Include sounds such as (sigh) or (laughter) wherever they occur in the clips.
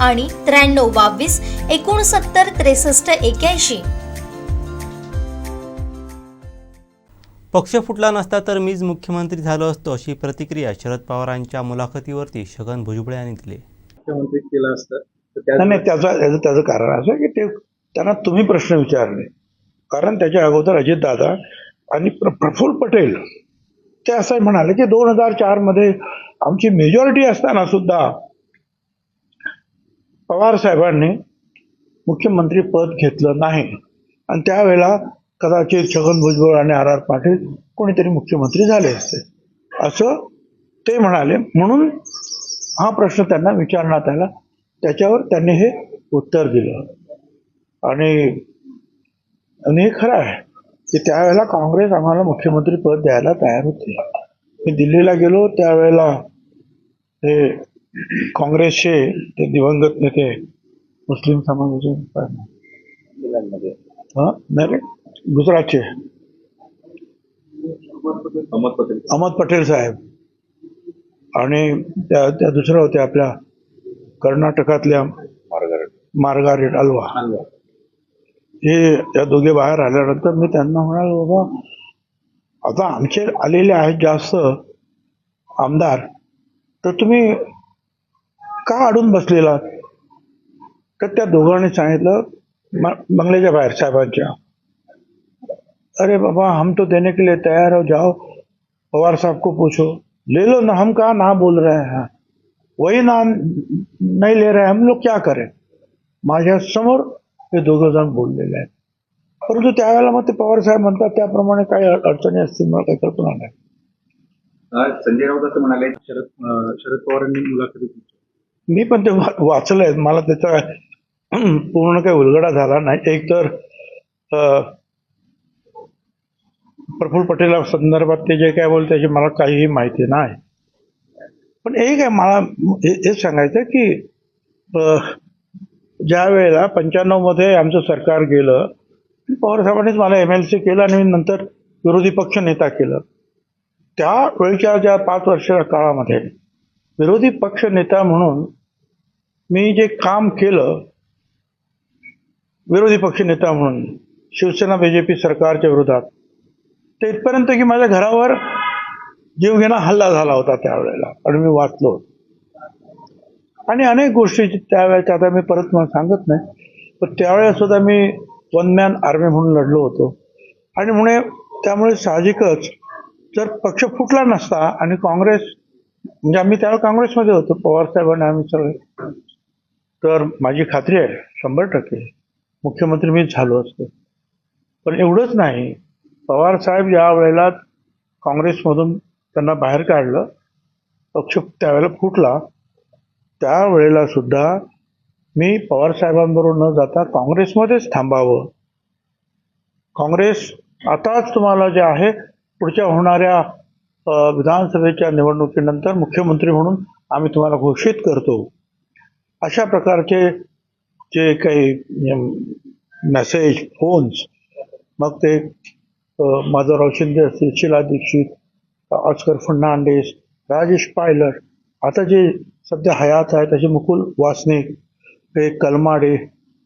आणि त्र्याण्णव बावीस एकोणसत्तर त्रेसष्ट एक्याऐंशी. पक्ष फुटला नसता तर मीच मुख्यमंत्री झालो असतो अशी प्रतिक्रिया शरद पवारांच्या मुलाखतीवरती छगन भुजबळ यांनी दिली. मुख्यमंत्री केलं असतं नाही त्याचं त्याचं त्याचं कारण असं आहे की ते त्यांना तुम्ही प्रश्न विचारले. कारण त्याच्या अगोदर अजितदादा आणि प्र प्रफुल्ल पटेल ते असं म्हणाले की दोन हजार चारमध्ये आमची मेजॉरिटी असताना सुद्धा पवार साहेबांनी मुख्यमंत्री पद घेतलं नाही. आणि त्यावेळेला कदाचित छगन भुजबळ आणि आर आर पाटील कोणीतरी मुख्यमंत्री झाले असते. असं ते म्हणाले. म्हणून हा प्रश्न त्यांना विचारण्यात आला. त्याच्यावर त्यांनी हे उत्तर दिलं. आणि आणि हे खरं आहे की त्यावेळेला काँग्रेस आम्हाला मुख्यमंत्री पद द्यायला तयार होते. मी दिल्लीला गेलो त्यावेळेला हे काँग्रेसचे ते दिवंगत नेते मुस्लिम समाजाचे हा? नाही गुजरातचे. अहमद पटेल. साहेब. आणि त्या त्या दुसऱ्या होत्या आपल्या कर्नाटकातल्या मार्गारेट. Margaret Alva. अल्वा. हे या दोघे बाहेर आल्यानंतर मी त्यांना म्हणालो बाबा आता आमचे आलेले आहेत जास्त आमदार तर तुम्ही का अडून बसलेला? तर त्या दोघांनी सांगितलं बंगल्याच्या बाहेर साहेबांच्या. अरे बाबा हम तो देने के लिए तैयार हो जाओ. पवार साहब को पूछो. ले लो ना हम कहा ना बोल रहे हैं? वही ना नाही ले रहे हम लोग क्या करें? माझ्यासमोर हे दोघं जण बोललेले आहेत. परंतु त्यावेळेला मग ते पवार साहेब म्हणतात त्याप्रमाणे काही अडचणी असतील मला काही कल्पना नाही. संजय राऊत असं म्हणाले शरद शरद पवारांनी मुलाखतीत मी पण ते वा- वाचलंय. मला त्याचा (clears throat) पूर्ण काही उलगडा झाला नाही. एक तर प्रफुल्ल पटेला संदर्भात ते जे काय बोलते त्याची मला काहीही माहिती नाही. पण एक आहे मला हे- हेच सांगायचं की ज्या वेळेला पंच्याण्णवमध्ये आमचं सरकार गेलं पवार साहेबांनीच मला एम एल सी केलं आणि नंतर विरोधी पक्ष नेता केलं. त्या वेळच्या ज्या पाच वर्षाच्या काळामध्ये विरोधी पक्ष नेता म्हणून मी जे काम केलं विरोधी पक्ष नेता म्हणून शिवसेना बीजेपी सरकारच्या विरोधात ते इथपर्यंत की माझ्या घरावर जीवघेणा हल्ला झाला होता त्यावेळेला आणि मी वाचलो आणि अनेक गोष्टी त्यावेळेच्या आता मी परत मला सांगत नाही पण त्यावेळेस सुद्धा मी वन मॅन आर्मी म्हणून लढलो होतो. आणि म्हणे त्यामुळे साहजिकच जर पक्ष फुटला नसता आणि काँग्रेस म्हणजे आम्ही त्यावेळेला काँग्रेसमध्ये होतो पवार साहेबांनी आम्ही सगळे. तर माझी खात्री आहे शंभर टक्के मुख्यमंत्री मीच झालो असतो. पण एवढंच नाही पवार साहेब ज्या वेळेला काँग्रेसमधून त्यांना बाहेर काढलं पक्ष त्यावेळेला फुटला. त्यावेळेला सुद्धा मी पवार साहेबांबरोबर न जाता काँग्रेसमध्येच थांबावं. काँग्रेस आताच तुम्हाला जे आहे पुढच्या होणाऱ्या विधानसभेच्या निवडणुकीनंतर मुख्यमंत्री म्हणून आम्ही तुम्हाला घोषित करतो. अशा प्रकारचे जे काही मेसेज फोन्स मग ते माधवराव शिंदे असतील शिला दीक्षित ऑस्कर फर्नांडिस राजेश पायलट आता जे सध्या हयात आहेत त्याचे मुकुल वासनिक हे कलमाडे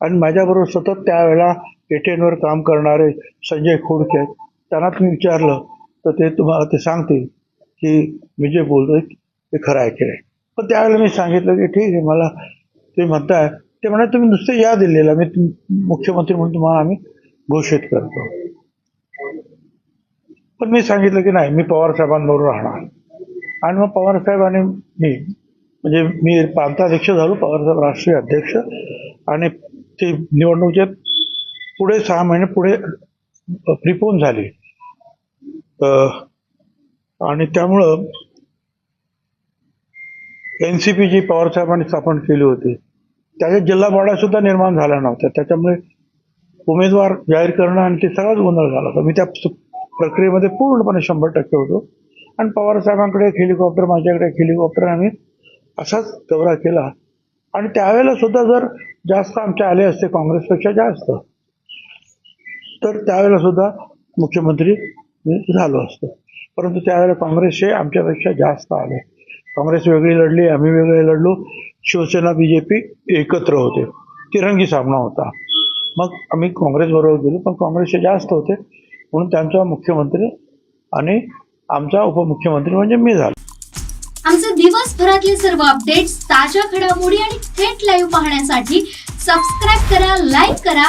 आणि माझ्याबरोबर सतत त्यावेळेला एटीएनवर काम करणारे संजय खोडके आहेत. त्यांना तुम्ही विचारलं तर ते तुम्हाला ते सांगतील की मी जे बोलतोय ते खरं आहे की नाही. पण त्यावेळेला मी सांगितलं की ठीक आहे मला ते म्हणताय. ते म्हणाले तुम्ही नुसते या दिलेला मी मुख्यमंत्री म्हणून तुम्हाला आम्ही घोषित करतो. पण मी सांगितलं की नाही मी पवार साहेबांबरोबर राहणार. आणि मग पवार साहेब आणि मी म्हणजे मी प्रांताध्यक्ष झालो पवारसाहेब राष्ट्रीय अध्यक्ष. आणि ते निवडणुकीचे पुढे सहा महिने पुढे प्रिपोन झाली. आणि त्यामुळं एन सी पी जी पवार साहेबांनी स्थापन केली होती. त्याच्यात जिल्हा सुद्धा निर्माण झाल्या नव्हत्या. त्याच्यामुळे उमेदवार जाहीर करणं आणि ते सगळाच गोंधळ झाला होता. मी त्या प्रक्रियेमध्ये पूर्णपणे शंभर टक्के होतो. आणि पवार साहेबांकडे एक हेलिकॉप्टर माझ्याकडे एक हेलिकॉप्टर आम्ही असाच दौरा केला. आणि त्यावेळेला सुद्धा जर जास्त आमचे आले असते काँग्रेसपेक्षा जास्त तर त्यावेळेला सुद्धा मुख्यमंत्री म्हणजे झालो असतो. परंतु त्यावेळेला काँग्रेसचे आमच्यापेक्षा जास्त आले. काँग्रेस वेगळी लढली आम्ही वेगळे लढलो. शिवसेना बी जे पी एकत्र होते. तिरंगी सामना होता. मग आम्ही काँग्रेसबरोबर गेलो पण काँग्रेसचे जास्त होते. म्हणून त्यांचा मुख्यमंत्री आणि आमचा उपमुख्यमंत्री म्हणजे मी झालो. आमचे दिवसभरातले सर्व अपडेट्स ताज्या घडामोडी आणि थेट लाईव्ह पाहण्यासाठी सबस्क्राईब करा लाईक करा